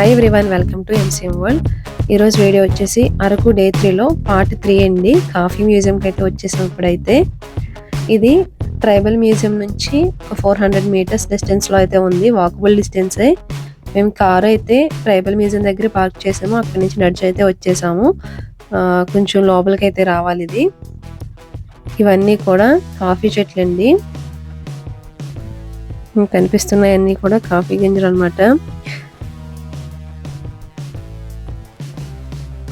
Hi everyone welcome to MCM world ఈరోజు video వచ్చేసి Araku day త్రీలో పార్ట్ త్రీ అండి. కాఫీ మ్యూజియంకి అయితే వచ్చేసాం ఇప్పుడైతే ఇది ట్రైబల్ మ్యూజియం నుంచి ఒక ఫోర్ హండ్రెడ్ మీటర్స్ డిస్టెన్స్లో అయితే ఉంది. వాకబుల్ డిస్టెన్సే. మేము కారు అయితే ట్రైబల్ మ్యూజియం దగ్గర పార్క్ చేసాము. అక్కడి నుంచి నడిచి అయితే వచ్చేసాము. కొంచెం లోపలికి అయితే రావాలి ఇది. ఇవన్నీ కూడా కాఫీ చెట్లు అండి. కనిపిస్తున్నాయన్నీ కూడా కాఫీ గింజలు అనమాట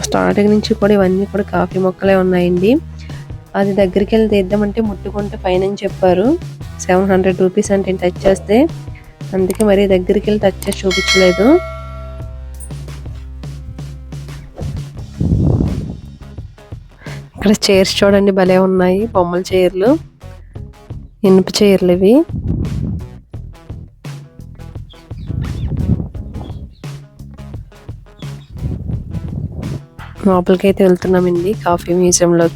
స్టార్టింగ్ నుంచి కూడా ఇవన్నీ కూడా కాఫీ మొక్కలే ఉన్నాయండి. అది దగ్గరికి వెళ్ళి తీద్దామంటే ముట్టుకుంటే పైన చెప్పారు. సెవెన్ హండ్రెడ్ రూపీస్ అంటే టచ్ చేస్తే. అందుకే మరి దగ్గరికి వెళ్ళి టచ్ చేసి చూపించలేదు. ఇక్కడ చైర్స్ చూడండి భలే ఉన్నాయి. బొమ్మల చైర్లు. ఇనుప చైర్లు ఇవి. లోపలికి అయితే వెళ్తున్నామండి కాఫీ మ్యూజియంలో.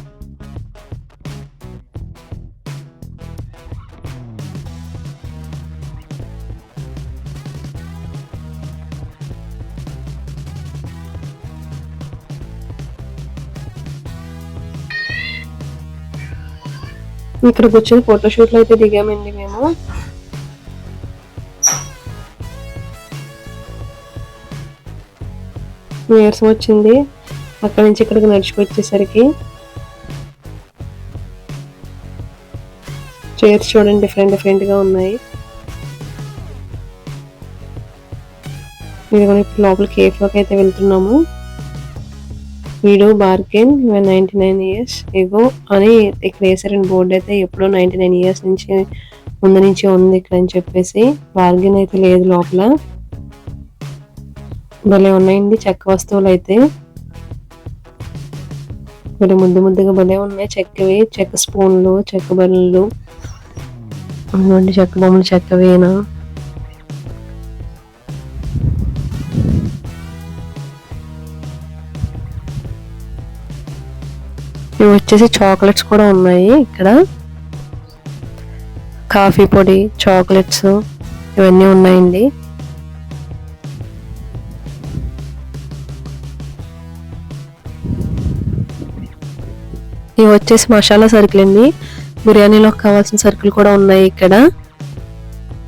ఇక్కడికి కూర్చొని ఫోటోషూట్లు అయితే దిగామండి మేము. నీరసం వచ్చింది. అక్కడి నుంచి ఇక్కడికి నడుచుకొచ్చేసరికి చైర్స్ చూడండి డిఫరెంట్ డిఫరెంట్గా ఉన్నాయి. ఇదిగో ఇప్పుడు లోపల కేఫ్లోకి అయితే వెళ్తున్నాము వీడో బార్గెన్ నైన్టీ నైన్ ఇయర్స్. ఎగో అని ఇక్కడ వేసారండి బోర్డు అయితే ఎప్పుడో నైన్టీ నైన్ ఇయర్స్ నుంచి ముందు నుంచి ఉంది ఇక్కడ అని చెప్పేసి. బార్గెన్ అయితే లేదు లోపల. భలే ఉన్నాయండి చెక్క వస్తువులు అయితే. భలే ముద్దు ముద్దుగా భలే ఉన్నాయి. చెక్కవి చెక్క స్పూన్లు చెక్క బల్లలు. చెక్క బొమ్మలు చెక్కవేనా ఇవి వచ్చేసి చాక్లెట్స్ కూడా ఉన్నాయి ఇక్కడ. కాఫీ పొడి చాక్లెట్స్ ఇవన్నీ ఉన్నాయండి. ఇవి వచ్చేసి మసాలా సరుకులు అండి. బిర్యానీలోకి కావాల్సిన సరుకులు కూడా ఉన్నాయి ఇక్కడ.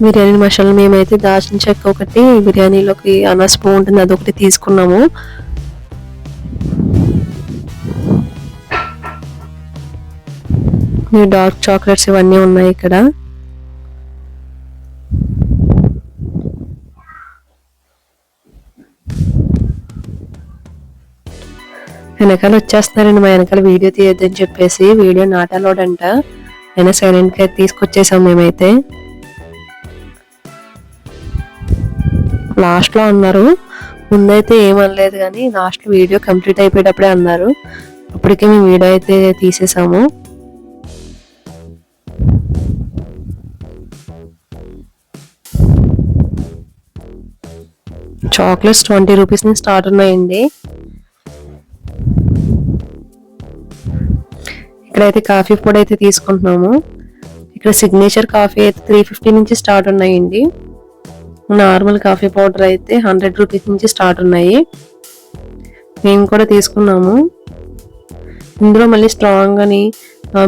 బిర్యానీ మసాలా మేమైతే దాచిన చెక్క ఒకటి బిర్యానీలోకి అనస్పూ ఉంటుంది అదొకటి తీసుకున్నాము. డార్క్ చాక్లెట్స్ ఇవన్నీ ఉన్నాయి ఇక్కడ. వెనకాల వచ్చేస్తున్నారండి మా వెనకాల వీడియో తీయొద్దని చెప్పేసి వీడియో నాట్ అలౌడ్ అంట అయినా సైలెంట్గా తీసుకొచ్చేసాం మేమైతే. లాస్ట్లో అన్నారు ముందైతే ఏమనలేదు కానీ లాస్ట్ వీడియో కంప్లీట్ అయిపోయేటప్పుడే అన్నారు. అప్పటికే మేము వీడియో అయితే తీసేసాము. చాక్లెట్స్ ట్వంటీ రూపీస్ నుంచి స్టార్ట్ ఉన్నాయండి. ఇక్కడైతే కాఫీ పొడి అయితే తీసుకుంటున్నాము. ఇక్కడ సిగ్నేచర్ కాఫీ అయితే త్రీ ఫిఫ్టీ నుంచి స్టార్ట్ ఉన్నాయండి. నార్మల్ కాఫీ పౌడర్ అయితే హండ్రెడ్ రూపీస్ నుంచి స్టార్ట్ ఉన్నాయి. మేము కూడా తీసుకున్నాము. ఇందులో మళ్ళీ స్ట్రాంగ్ అని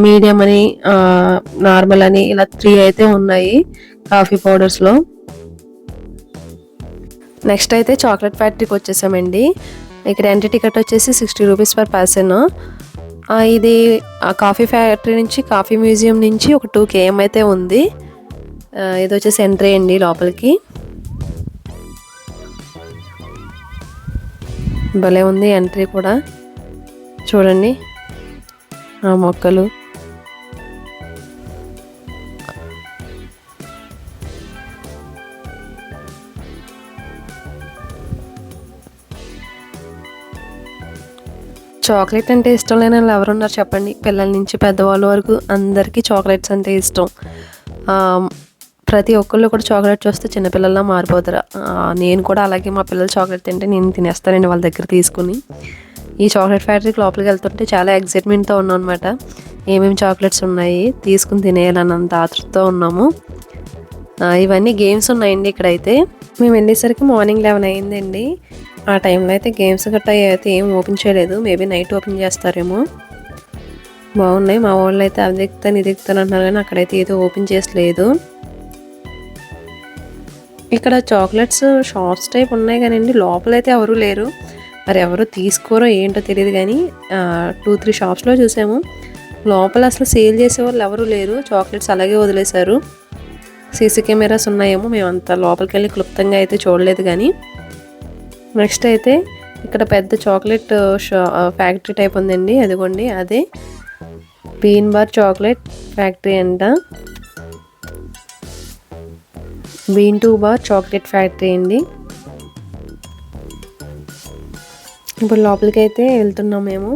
మీడియం అని నార్మల్ అని ఇలా త్రీ అయితే ఉన్నాయి కాఫీ పౌడర్స్లో. నెక్స్ట్ అయితే చాక్లెట్ ఫ్యాక్టరీకి వచ్చేసామండి. ఇక్కడ ఎంట్రీ టికెట్ వచ్చేసి సిక్స్టీ రూపీస్ పర్ పర్సన్ ఇది ఆ కాఫీ ఫ్యాక్టరీ నుంచి కాఫీ మ్యూజియం నుంచి ఒక టూ కేఎం అయితే ఉంది. ఇది వచ్చేసి ఎంట్రీ అండి లోపలికి. భలే ఉంది ఎంట్రీ కూడా. చూడండి. ఆ మొక్కలు. చాక్లెట్ అంటే ఇష్టం లేని వాళ్ళు ఎవరున్నారు చెప్పండి. పిల్లల నుంచి పెద్దవాళ్ళ వరకు అందరికీ చాక్లెట్స్ అంటే ఇష్టం. ప్రతి ఒక్కళ్ళు కూడా చాక్లెట్ చూస్తే చిన్నపిల్లల్లా మారిపోతారు. నేను కూడా అలాగే మా పిల్లలు చాక్లెట్ తింటే నేను తినేస్తానండి వాళ్ళ దగ్గర తీసుకుని. ఈ చాక్లెట్ ఫ్యాక్టరీకి లోపలికి వెళ్తుంటే చాలా ఎగ్జైట్మెంట్తో ఉన్నాం అనమాట ఏమేమి చాక్లెట్స్ ఉన్నాయి? తీసుకుని తినేయాలన్నంత ఆతృతతో ఉన్నాము. ఇవన్నీ గేమ్స్ ఉన్నాయండి ఇక్కడైతే. మేము వెళ్ళేసరికి మార్నింగ్ లెవెన్ అయిందండి ఆ టైంలో అయితే గేమ్స్ గట్టా అయితే ఏం ఓపెన్ చేయలేదు. మేబీ నైట్ ఓపెన్ చేస్తారేమో. బాగున్నాయి. మా వాళ్ళు అయితే అవి దిగుతాను ఇది దిగుతాను అంటున్నారు కానీ అక్కడైతే ఏదో ఓపెన్ చేసలేదు ఇక్కడ చాక్లెట్స్ షాప్స్ టైప్ ఉన్నాయి కానివ్వండి లోపలైతే ఎవరు లేరు. మరి ఎవరు తీసుకోరో ఏంటో తెలియదు కానీ టూ త్రీ షాప్స్లో చూసాము. లోపల అసలు సేల్ చేసే వాళ్ళు ఎవరు లేరు. చాక్లెట్స్ అలాగే వదిలేశారు. సీసీ కెమెరాస్ ఉన్నాయేమో మేము అంత లోపలికి వెళ్ళి క్లుప్తంగా అయితే చూడలేదు కానీ నెక్స్ట్ అయితే ఇక్కడ పెద్ద చాక్లెట్ షా ఫ్యాక్టరీ టైప్ ఉందండి అదిగోండి అదే. బీన్ బార్ చాక్లెట్ ఫ్యాక్టరీ అంట. Bean to bar chocolate factory అండి. ఇప్పుడు లోపలికి అయితే వెళ్తున్నాం మేము.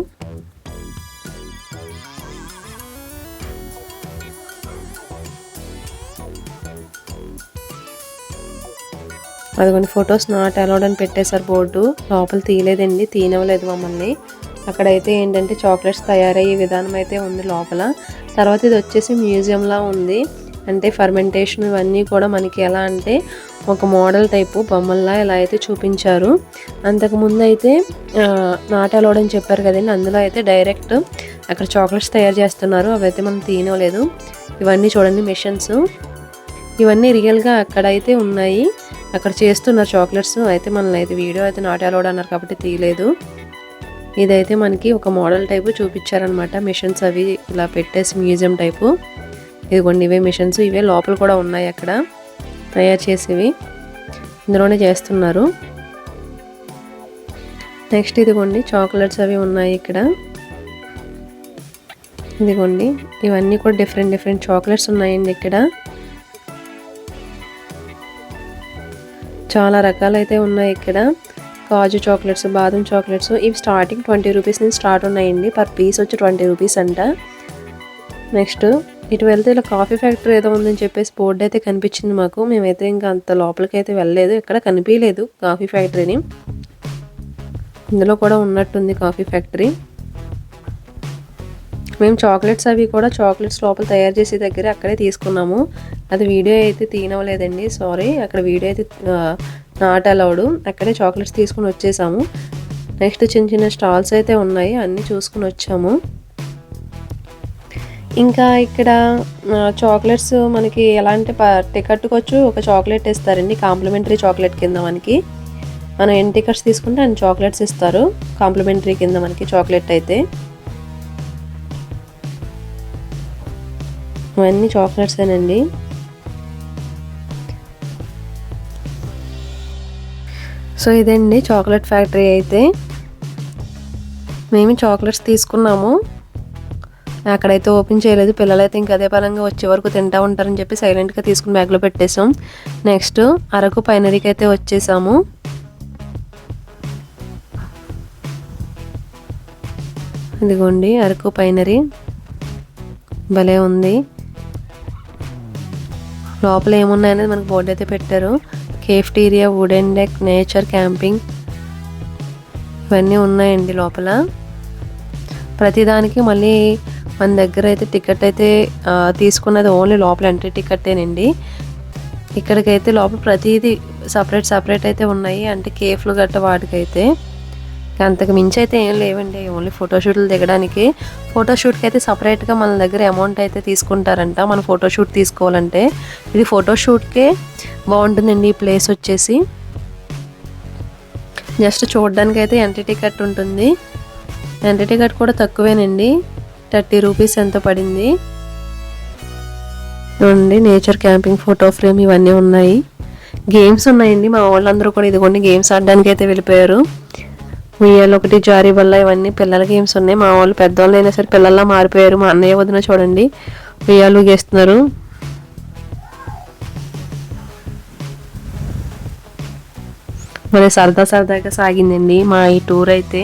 అదిగోండి ఫొటోస్ నాట్ అలౌడ్ అని పెట్టేశారు బోర్డు లోపల తీయలేదండి తీనవలేదు మమ్మల్ని. అక్కడైతే ఏంటంటే చాక్లెట్స్ తయారయ్యే విధానం అయితే ఉంది లోపల. తర్వాత ఇది వచ్చేసి మ్యూజియంలా ఉంది. అంటే ఫర్మెంటేషన్ ఇవన్నీ కూడా మనకి ఎలా అంటే ఒక మోడల్ టైపు బొమ్మల్లా ఇలా అయితే చూపించారు. అంతకుముందు అయితే నాట్ అలౌడ్ అని చెప్పారు కదండి. అందులో అయితే డైరెక్ట్ అక్కడ చాక్లెట్స్ తయారు చేస్తున్నారు. అవైతే మనం తీయనలేదు ఇవన్నీ చూడండి మిషన్స్ ఇవన్నీ రియల్గా అక్కడైతే ఉన్నాయి. అక్కడ చేస్తున్నారు చాక్లెట్స్ అయితే మనల్ని అయితే వీడియో అయితే నాట్ అలౌడ్ అన్నారు కాబట్టి తీయలేదు. ఇదైతే మనకి ఒక మోడల్ టైపు చూపించారనమాట మిషన్స్ అవి ఇలా పెట్టేసి మ్యూజియం టైపు. ఇదిగోండి ఇవే మిషన్స్. ఇవే లోపల కూడా ఉన్నాయి అక్కడ. తయారు చేసేవి. ఇందులోనే చేస్తున్నారు. నెక్స్ట్ ఇదిగోండి చాక్లెట్స్ అవి ఉన్నాయి ఇక్కడ. ఇదిగోండి ఇవన్నీ కూడా డిఫరెంట్ డిఫరెంట్ చాక్లెట్స్ ఉన్నాయండి ఇక్కడ. చాలా రకాలైతే ఉన్నాయి ఇక్కడ. కాజు చాక్లెట్స్ బాదం చాక్లెట్స్. ఇవి స్టార్టింగ్ ట్వంటీ రూపీస్ నుంచి స్టార్ట్ ఉన్నాయండి. పర్ పీస్ వచ్చి ట్వంటీ రూపీస్ అంట. నెక్స్ట్ ఇటు వెళ్తే ఇలా కాఫీ ఫ్యాక్టరీ ఏదో ఉందని చెప్పేసి బోర్డు అయితే కనిపించింది మాకు. మేమైతే ఇంకా అంత లోపలికి అయితే వెళ్ళలేదు. ఇక్కడ కనిపించలేదు కాఫీ ఫ్యాక్టరీని ఇందులో కూడా ఉన్నట్టుంది కాఫీ ఫ్యాక్టరీ మేము చాక్లెట్స్ అవి కూడా చాక్లెట్స్ లోపల తయారు చేసే దగ్గర అక్కడే తీసుకున్నాము. అది వీడియో అయితే తీనవలేదండి సారీ అక్కడ వీడియో అయితే నాట్ అలౌడ్ అక్కడే చాక్లెట్స్ తీసుకుని వచ్చేసాము. నెక్స్ట్ చిన్న చిన్న స్టాల్స్ అయితే ఉన్నాయి అన్నీ చూసుకుని వచ్చాము. ఇంకా ఇక్కడ చాక్లెట్స్ మనకి ఎలా అంటే టికెట్కి వచ్చి ఒక చాక్లెట్ ఇస్తారండి కాంప్లిమెంటరీ చాక్లెట్ కింద మనకి. మనం ఎన్ని టికెట్స్ తీసుకుంటే అన్ని చాక్లెట్స్ ఇస్తారు కాంప్లిమెంటరీ కింద మనకి చాక్లెట్ అయితే. ఇవన్నీ చాక్లెట్సేనండి సో ఇదండి చాక్లెట్ ఫ్యాక్టరీ అయితే. మేము చాక్లెట్స్ తీసుకున్నాము. అక్కడైతే ఓపెన్ చేయలేదు. పిల్లలైతే ఇంకా అదే పరంగా వచ్చే వరకు తింటా ఉంటారని చెప్పి సైలెంట్గా తీసుకుని బ్యాగ్లో పెట్టేసాం నెక్స్ట్ అరకు పైనరీకి అయితే వచ్చేసాము. ఇదిగోండి అరకు పైనరీ. భలే ఉంది. లోపల ఏమున్నాయనేది మనకు బోర్డు అయితే పెట్టారు. Cafeteria wooden deck nature camping ఇవన్నీ ఉన్నాయండి లోపల. ప్రతిదానికి మళ్ళీ మన దగ్గర అయితే టికెట్ అయితే తీసుకున్నది ఓన్లీ లోపల ఎంట్రీ టికెట్టేనండి. ఇక్కడికైతే లోపల ప్రతిదీ సపరేట్ సపరేట్ అయితే ఉన్నాయి. అంటే కేఫ్లు గట్ట వాటికైతే. అంతకు మించి అయితే ఏం లేవండి. ఓన్లీ ఫోటోషూట్లు దిగడానికి. ఫోటోషూట్కి అయితే సపరేట్గా మన దగ్గర అమౌంట్ అయితే తీసుకుంటారంట. మన ఫోటోషూట్ తీసుకోవాలంటే ఇది ఫోటోషూట్కే బాగుంటుందండి ఈ ప్లేస్ వచ్చేసి. జస్ట్ చూడడానికి అయితే ఎంట్రీ టికెట్ ఉంటుంది. ఎంట్రీ టికెట్ కూడా తక్కువేనండి. థర్టీ రూపీస్ ఎంత పడింది? చూడండి నేచర్ క్యాంపింగ్ ఫోటో ఫ్రేమ్ ఇవన్నీ ఉన్నాయి. గేమ్స్ ఉన్నాయండి. మా వాళ్ళందరూ కూడా ఇదిగోండి గేమ్స్ ఆడడానికి అయితే వెళ్ళిపోయారు. ఉయ్యాలు ఒకటి జారీ వల్ల ఇవన్నీ పిల్లల గేమ్స్ ఉన్నాయి. మా వాళ్ళు పెద్దవాళ్ళు అయినా సరే పిల్లల్లా మారిపోయారు. మా అన్నయ్య వదిన చూడండి. ఉయ్యాలు గేస్తున్నారు. మరి సరదా సరదాగా సాగిందండి. మా ఈ టూర్ అయితే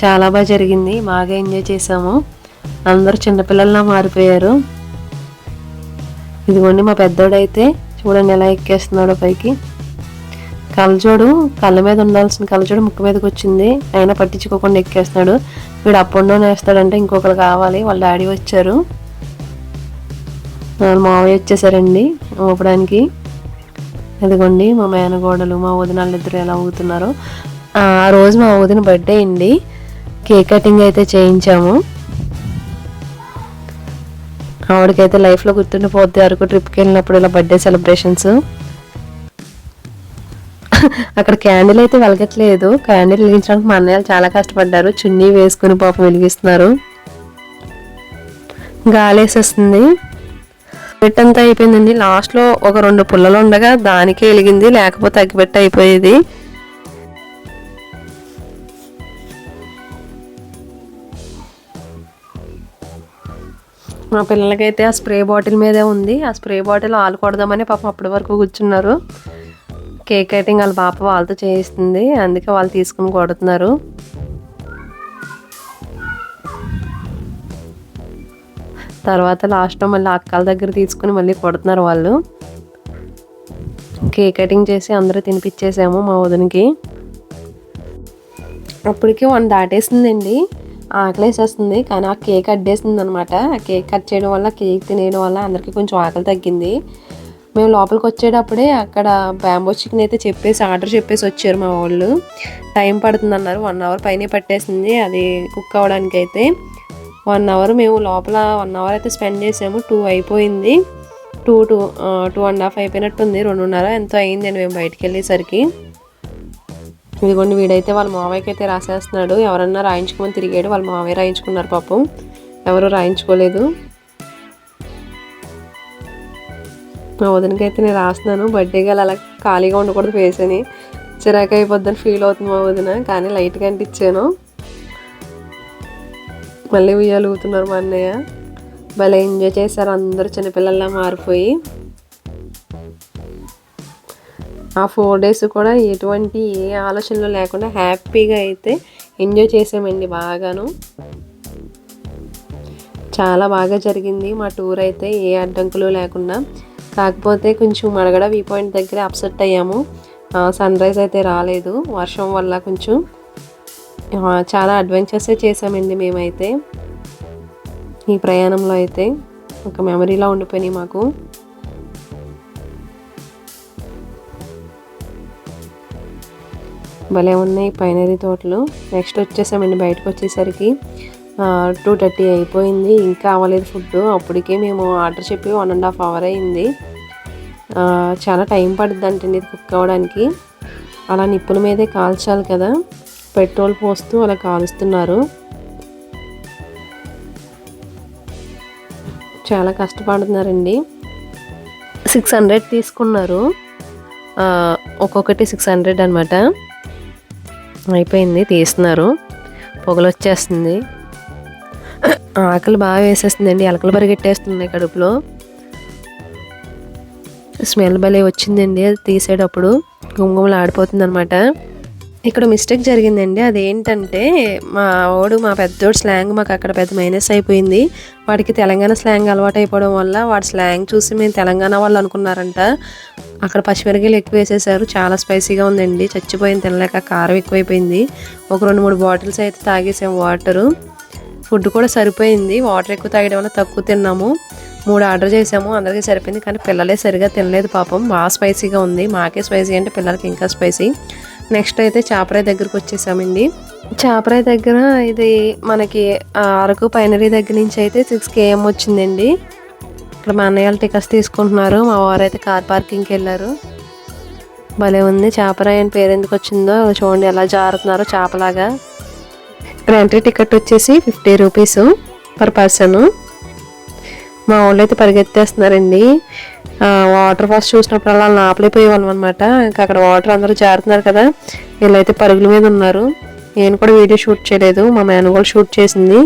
చాలా బాగా జరిగింది. బాగా ఎంజాయ్ చేసాము. అందరూ చిన్నపిల్లల్లా మారిపోయారు. ఇదిగోండి మా పెద్దోడైతే చూడండి ఎలా ఎక్కేస్తున్నాడో పైకి. కళ్ళజోడు కళ్ళ మీద ఉండాల్సిన కళ్ళజోడు ముక్కు మీదకి వచ్చింది. అయినా పట్టించుకోకుండా ఎక్కేస్తున్నాడు. వీడు అప్ అండ్ డౌన్ వేస్తాడంటే ఇంకొకరు కావాలి. వాళ్ళ డాడీ వచ్చారు. వాళ్ళ మావయ్య వచ్చేసారండి ఊపడానికి. అదిగోండి మా మేనగోడలు మా వదినాళ్ళు ఇద్దరు ఎలా ఊగుతున్నారో. ఆ రోజు మా వదిన బర్త్డే అండి. కేక్ కటింగ్ అయితే చేయించాము. ఆవిడకైతే లైఫ్లో గుర్తుండిపోద్ది. అరకు ట్రిప్కి వెళ్ళినప్పుడు ఇలా బర్త్డే సెలబ్రేషన్స్ అక్కడ క్యాండిల్ అయితే వెలగట్లేదు. క్యాండిల్ వెలిగించడానికి మా అన్నయ్యలు చాలా కష్టపడ్డారు. చున్నీ వేసుకుని పాపం వెలిగిస్తున్నారు. గాలేసేస్తుంది. పెట్ అంతా అయిపోయిందండి. లాస్ట్లో ఒక రెండు పుల్లలు ఉండగా దానికే వెలిగింది. లేకపోతే అగ్గిపెట్ట అయిపోయేది. మా పిల్లలకైతే ఆ స్ప్రే బాటిల్ మీదే ఉంది. ఆ స్ప్రే బాటిల్ ఆలు కొడదామని పాపం అప్పటి వరకు కూర్చున్నారు. కేక్ కటింగ్ వాళ్ళ పాప వాళ్ళతో చేయిస్తుంది. అందుకే వాళ్ళు తీసుకుని కొడుతున్నారు. తర్వాత లాస్ట్లో మళ్ళీ అక్కల దగ్గర తీసుకుని మళ్ళీ కొడుతున్నారు వాళ్ళు. కేక్ కటింగ్ చేసి అందరూ తినిపించేసాము మా వదినకి. అప్పటికి వన్ దాటేసిందండి. ఆకలేసేస్తుంది కానీ ఆ కేక్ అడ్డేసింది అనమాట ఆ కేక్ కట్ చేయడం వల్ల కేక్ తినేయడం వల్ల అందరికీ కొంచెం ఆకలి తగ్గింది. మేము లోపలికి వచ్చేటప్పుడే అక్కడ బ్యాంబో చికెన్ అయితే చెప్పేసి ఆర్డర్ చెప్పేసి వచ్చారు మా వాళ్ళు. టైం పడుతుంది అన్నారు వన్ అవర్ పైనే పట్టేసింది. అది కుక్ అవ్వడానికి అయితే వన్ అవర్ మేము లోపల వన్ అవర్ అయితే స్పెండ్ చేసాము. టూ అయిపోయింది. Two two two and half అయిపోయినట్టుంది. రెండున్నర ఎంతో అయిందండి మేము బయటికి వెళ్ళేసరికి ఇదిగోండి వీడైతే వాళ్ళ మావయ్యకి అయితే రాసేస్తున్నాడు. ఎవరన్నా రాయించుకోమని తిరిగాడు. వాళ్ళ మావయ్య రాయించుకున్నారు పాపం. ఎవరు రాయించుకోలేదు. మా వదినకి అయితే నేను రాస్తున్నాను. బర్త్డే గల అలా ఖాళీగా ఉండకూడదు ఫేస్ అని చిరాకు అయిపోద్దని ఫీల్ అవుతుంది మా వదిన కానీ లైట్గా అంటిచ్చాను మళ్ళీ ఉయ్యాలుగుతున్నారు మా అన్నయ్య. భలే ఎంజాయ్ చేశారు అందరూ చిన్నపిల్లల్లా మారిపోయి. ఆ ఫోర్ డేస్ కూడా ఎటువంటి ఏ ఆలోచనలు లేకుండా హ్యాపీగా అయితే ఎంజాయ్ చేసామండి బాగాను. చాలా బాగా జరిగింది. మా టూర్ అయితే ఏ అడ్డంకులు లేకుండా కాకపోతే కొంచెం మడగడ వీ పాయింట్ దగ్గర అప్సెట్ అయ్యాము. సన్ రైజ్ అయితే రాలేదు. వర్షం వల్ల కొంచెం చాలా అడ్వెంచర్సే చేసామండి మేమైతే. ఈ ప్రయాణంలో అయితే ఒక మెమరీలా ఉండిపోయినాయి మాకు. భలే ఉన్నాయి పైనరీ తోటలు. నెక్స్ట్ వచ్చేసామండి బయటకు వచ్చేసరికి టూ థర్టీ అయిపోయింది. ఇంకా అవ్వలేదు ఫుడ్ అప్పటికే మేము ఆర్డర్ చెప్పి వన్ అండ్ హాఫ్ అవర్ అయింది. చాలా టైం పడుద్ది ఇది కుక్ అవ్వడానికి. అలా నిప్పుల మీదే కాల్చాలి కదా. పెట్రోల్ పోస్తూ అలా కాలుస్తున్నారు. చాలా కష్టపడుతున్నారండి. సిక్స్ హండ్రెడ్ తీసుకున్నారు. ఒక్కొక్కటి సిక్స్ హండ్రెడ్ అనమాట అయిపోయింది తీస్తున్నారు. పొగలు వచ్చేస్తుంది. ఆకలి బాగా వేసేస్తుందండి ఎలకలు పరిగెట్టేస్తున్నాయి కడుపులో. స్మెల్ భలే వచ్చిందండి అది తీసేటప్పుడు. గుమగుమలు ఆడిపోతుంది అనమాట ఇక్కడ మిస్టేక్ జరిగిందండి అదేంటంటే మా వాడు మా పెద్దోడు స్లాంగ్ మాకు అక్కడ పెద్ద మైనస్ అయిపోయింది. వాడికి తెలంగాణ స్లాంగ్ అలవాటు అయిపోవడం వల్ల వాడి స్లాంగ్ చూసి మేము తెలంగాణ వాళ్ళు అనుకున్నారంట. అక్కడ పచ్చిమిరకాయలు ఎక్కువ వేసేసారు చాలా స్పైసీగా ఉందండి. చచ్చిపోయింది తినలేక కారం ఎక్కువైపోయింది. ఒక రెండు మూడు బాటిల్స్ అయితే తాగేసాం వాటరు. ఫుడ్ కూడా సరిపోయింది. వాటర్ ఎక్కువ తాగడం వల్ల తక్కువ తిన్నాము. మూడు ఆర్డర్ చేసాము. అందరికీ సరిపోయింది కానీ పిల్లలే సరిగా తినలేదు పాపం. బాగా స్పైసీగా ఉంది. మాకే స్పైసీ అంటే పిల్లలకి ఇంకా స్పైసీ. నెక్స్ట్ అయితే చాపరాయి దగ్గరకు వచ్చేసామండి. చాపరాయి దగ్గర ఇది మనకి అరకు పైనరీ దగ్గర నుంచి అయితే సిక్స్ కేఎం వచ్చిందండి. ఇక్కడ మా అన్నయ్య వాళ్ళు టికెట్స్ తీసుకుంటున్నారు. మా వారు అయితే కార్ పార్కింగ్కి వెళ్ళారు. భలే ఉంది. చాపరాయి అని పేరు ఎందుకు వచ్చిందో చూడండి ఎలా జారుతున్నారో చేపలాగా. ఎంట్రీ టికెట్ వచ్చేసి ఫిఫ్టీ రూపీస్ పర్ పర్సన్ మా వాళ్ళు అయితే పరిగెత్తేస్తున్నారండి వాటర్ ఫాల్స్ చూసినప్పుడు అలా నాపలిపోయే వాళ్ళం అనమాట ఇంకా అక్కడ వాటర్ అందరూ జారుతున్నారు కదా. వీళ్ళైతే పరుగుల మీద ఉన్నారు. నేను కూడా వీడియో షూట్ చేయలేదు. మా మేన కూడా షూట్ చేసింది.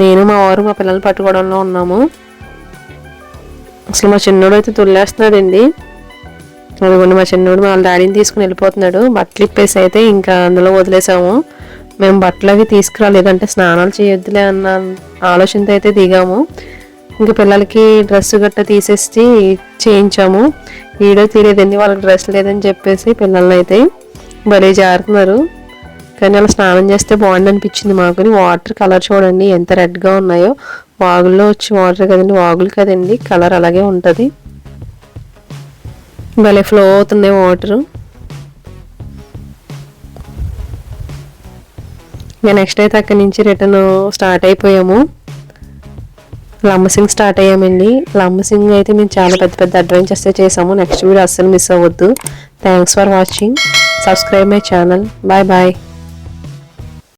నేను మా వారు మా పిల్లలు పట్టుకోవడంలో ఉన్నాము. అసలు మా చిన్నోడు అయితే తుల్లేస్తున్నాడండి అదిగోండి మా చిన్నోడు మా వాళ్ళ డాడీని తీసుకుని వెళ్ళిపోతున్నాడు. బట్టలు ఇప్పేసి అయితే ఇంకా అందులో వదిలేసాము. మేము బట్టలు అవి తీసుకురాలేదంటే స్నానాలు చేయొద్దులే అన్న ఆలోచనతో అయితే దిగాము. ఇంకా పిల్లలకి డ్రెస్ గట్ట తీసేసి చేయించాము. ఈడో తీరేదండి వాళ్ళకి డ్రెస్ లేదని చెప్పేసి పిల్లల్ని అయితే భలే జారుతున్నారు. కానీ అలా స్నానం చేస్తే బాగుంది అనిపించింది మాకు. వాటర్ కలర్ చూడండి ఎంత రెడ్గా ఉన్నాయో. వాగుల్లో వచ్చి వాటర్ కదండి వాగులు కదండి కలర్ అలాగే ఉంటుంది. భలే ఫ్లో అవుతున్నాయి వాటర్. ఇంకా నెక్స్ట్ అయితే అక్కడి నుంచి రిటర్న్ స్టార్ట్ అయిపోయాము. లంబసింగ్ స్టార్ట్ అయ్యామండి లంబసింగ్ అయితే మేము చాలా పెద్ద పెద్ద అడ్వెంచర్స్ చేసాము. నెక్స్ట్ వీడియో అస్సలు మిస్ అవ్వద్దు. Thanks for watching subscribe my channel bye bye